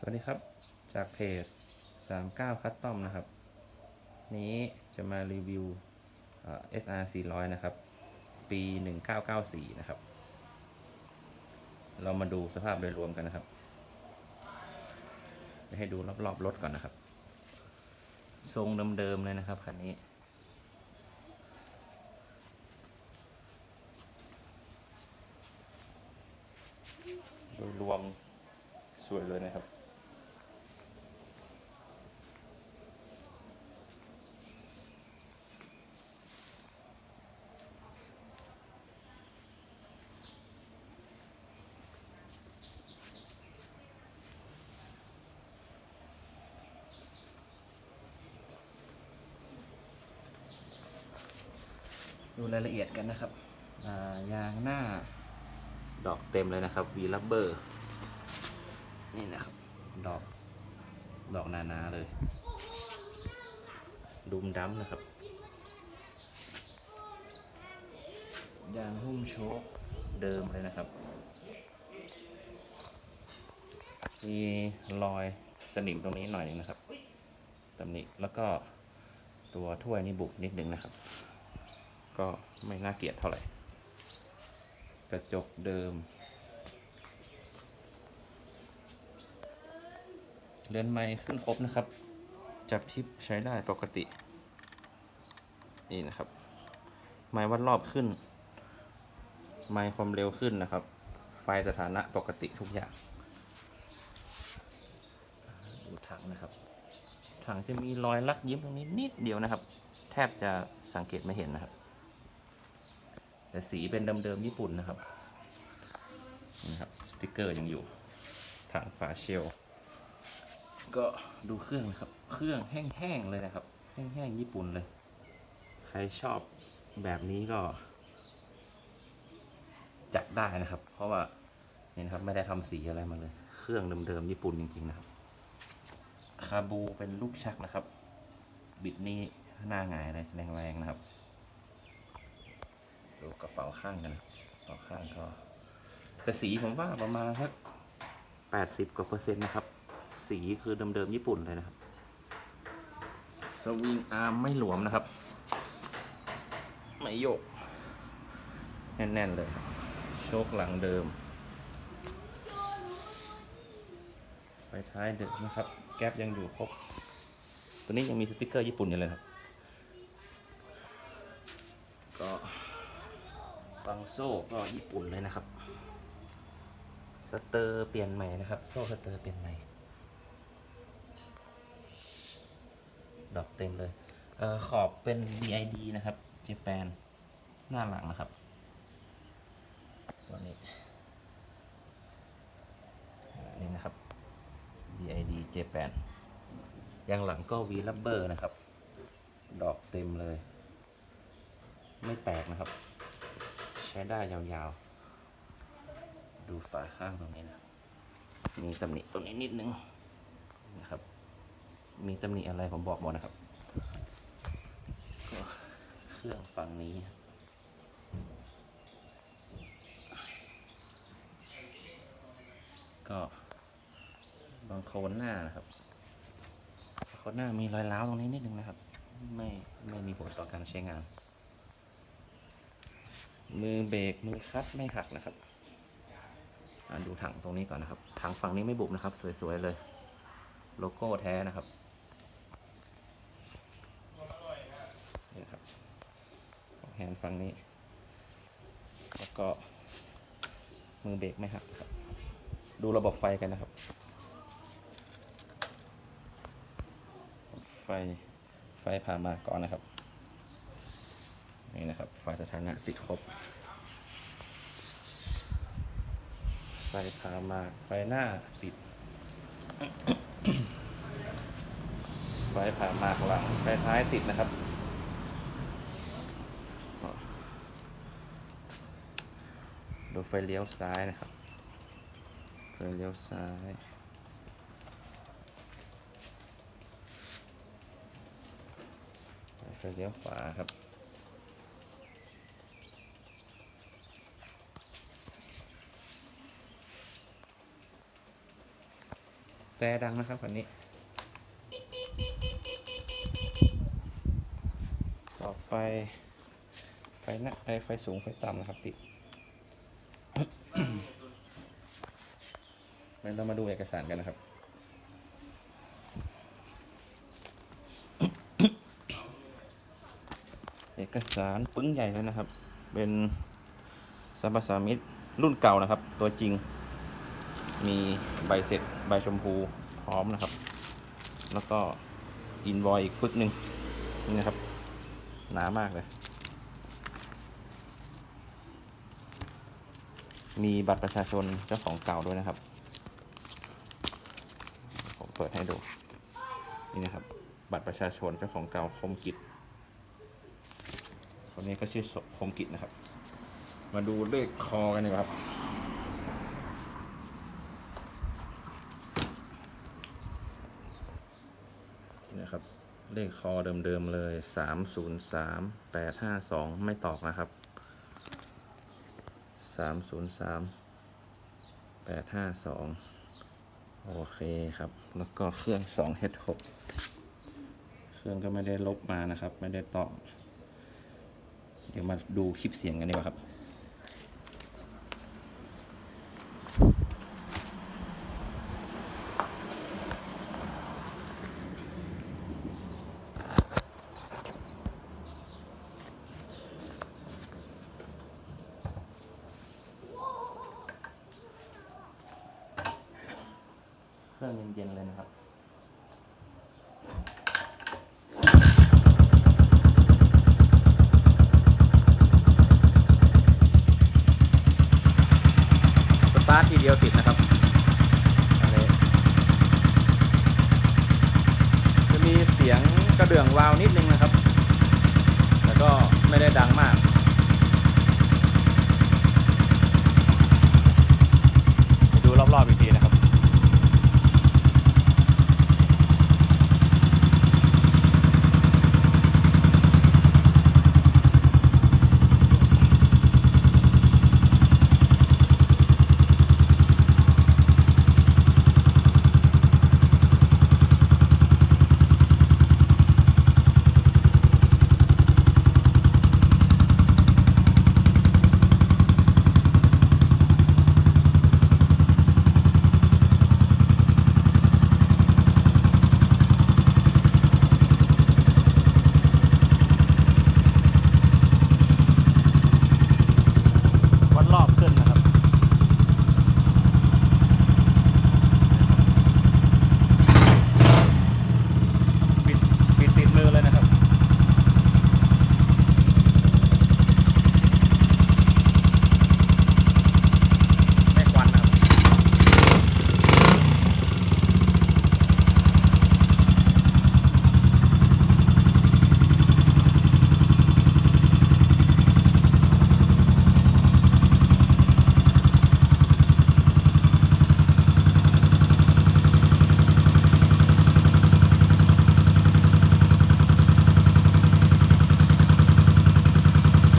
สวัสดีครับ จากเพจ 39คัตตอมนะครับ นี้จะมารีวิวเอ่อ SR 400 นะครับ ปี 1994 นะครับ เรามาดูสภาพโดยรวมกันนะครับ ให้ดูรอบๆรถก่อนนะครับ ทรงเดิมๆเลยนะครับคันนี้โดยรวมสวยเลยนะครับ ดูรายละเอียดกันนะครับยางหน้า ดอกเต็มเลยนะครับวีลับเบอร์นี่นะครับ ดอกดอกนานาเลย ดุมดั้มนะครับ ยางหุ้มโชคเดิมเลยนะครับ มีรอยสนิมตรงนี้หน่อยนึงนะครับตำหนิแล้วก็ตัวถ้วยนี่บุบนิดนึงนะครับ ก็ไม่น่าเกลียดเท่าไหร่ กระจกเดิม เรือนไม้ขึ้นครบนะครับ จับทิปใช้ได้ปกติ นี่นะครับ ไม้วัดรอบขึ้น ไม้ความเร็วขึ้นนะครับ ไฟสถานะปกติทุกอย่างดูถังนะครับ ถังจะมีรอยลักยิ้มตรงนี้นิดเดียวนะครับ แทบจะสังเกตไม่เห็นนะครับ แต่สีเป็นเดิมๆญี่ปุ่นนะครับนี่นะครับสติกเกอร์ยังอยู่ถังฝาเชลก็ดูเครื่องนะครับ เครื่องแห้งๆเลยนะครับ แห้งๆญี่ปุ่นเลย ใครชอบแบบนี้ก็ จัดได้นะครับ เพราะว่านี่นะครับไม่ได้ทำสีอะไรมาเลย เครื่องเดิมๆญี่ปุ่นจริงๆนะครับ คาบูเป็นลูกชักนะครับ บิดนี่หน้าหงายเลยแรงๆนะครับ ดูกระเป๋าข้างกันนะกระเป๋าข้างก็แต่สีผมว่าประมาณสักแปดสิบกว่าเปอร์เซ็นต์นะครับ สีคือเดิมๆญี่ปุ่นเลยนะครับ สวิงอาร์มไม่หลวมนะครับ ไม่โยก แน่น ๆ เลยครับโชคหลังเดิมไฟท้ายเดิมนะครับ แก๊ปยังอยู่ครบ ตัวนี้ยังมีสติกเกอร์ญี่ปุ่นอยู่เลยครับ ก็ บังโซ่ก็ญี่ปุ่นเลยนะครับ สเตอร์เปลี่ยนใหม่นะครับ โซ่สเตอร์เปลี่ยนใหม่ ดอกเต็มเลยเออขอบเป็น BID นะครับเจแปนหน้าหลังนะครับ ตัวนี้ นี่นะครับ DID Japan ยางหลังก็ V rubber นะครับ ดอกเต็มเลย ไม่แตกนะครับ ช้ได้ยาวๆ ดูฝาข้างตรงนี้นะ มีตำหนิตรงนี้นิดนึงนะครับ มีตำหนิอะไรผมบอกหมดนะครับ ก็เครื่องฝั่งนี้ก็บางโคนหน้านะครับโคนหน้ามีรอยร้าวตรงนี้นิดนึงนะครับ ไม่ไม่มีผลต่อการใช้งาน มือเบรกมือคัตไม่หักนะครับดูถังตรงนี้ก่อนนะครับ ถังฝั่งนี้ไม่บุบนะครับ สวยๆเลย โลโก้แท้นะครับนี่ครับแฮนด์ฝั่งนี้ แล้วก็ มือเบรกไม่หักครับ ดูระบบไฟกันนะครับ ไฟไฟผ่ามาก่อนนะครับ นี่นะครับไฟสถานะติดครบ ไฟผ่ามาไฟหน้าติด ไฟผ่ามาหลังไฟท้ายติดนะครับ ดูไฟเลี้ยวซ้ายนะครับ ไฟเลี้ยวซ้ายไฟเลี้ยวขวาครับ แต่ดังนะครับคันนี้ต่อไปไฟหน้าไฟไฟสูงไฟต่ำนะครับติดงั้นเรามาดูเอกสารกันนะครับเอกสารปึ้งใหญ่เลยนะครับ เป็นสัมปสามิตรุ่นเก่านะครับ ตัวจริง มีใบเสร็จใบชมพูพร้อมนะครับ แล้วก็อินวอยอีกปึกหนึ่งนี่นะครับ หนามากเลย มีบัตรประชาชนเจ้าของเก่าด้วยนะครับ ผมเปิดให้ดู นี่นะครับ บัตรประชาชนเจ้าของเก่าคมกิจคนนี้ก็ชื่อคมกิจนะครับ มาดูเลขคอกันดีกว่าครับ นี่นะครับ เลขคอเดิมๆเลยสามศูนย์สามแปดห้าสองไม่ตอกนะครับสามศูนย์สามแปดห้าสองโอเคครับ แล้วก็เครื่องสองเฮดหกเครื่องก็ไม่ได้ลบมานะครับ ไม่ได้ตอกเดี๋ยวมาดูคลิปเสียงกันดีกว่าครับ เครื่องเย็นๆเลยนะครับสตาร์ททีเดียวติดนะครับจะมีเสียงกระเดื่องวาวนิดนึงนะครับ แต่ก็ไม่ได้ดังมาก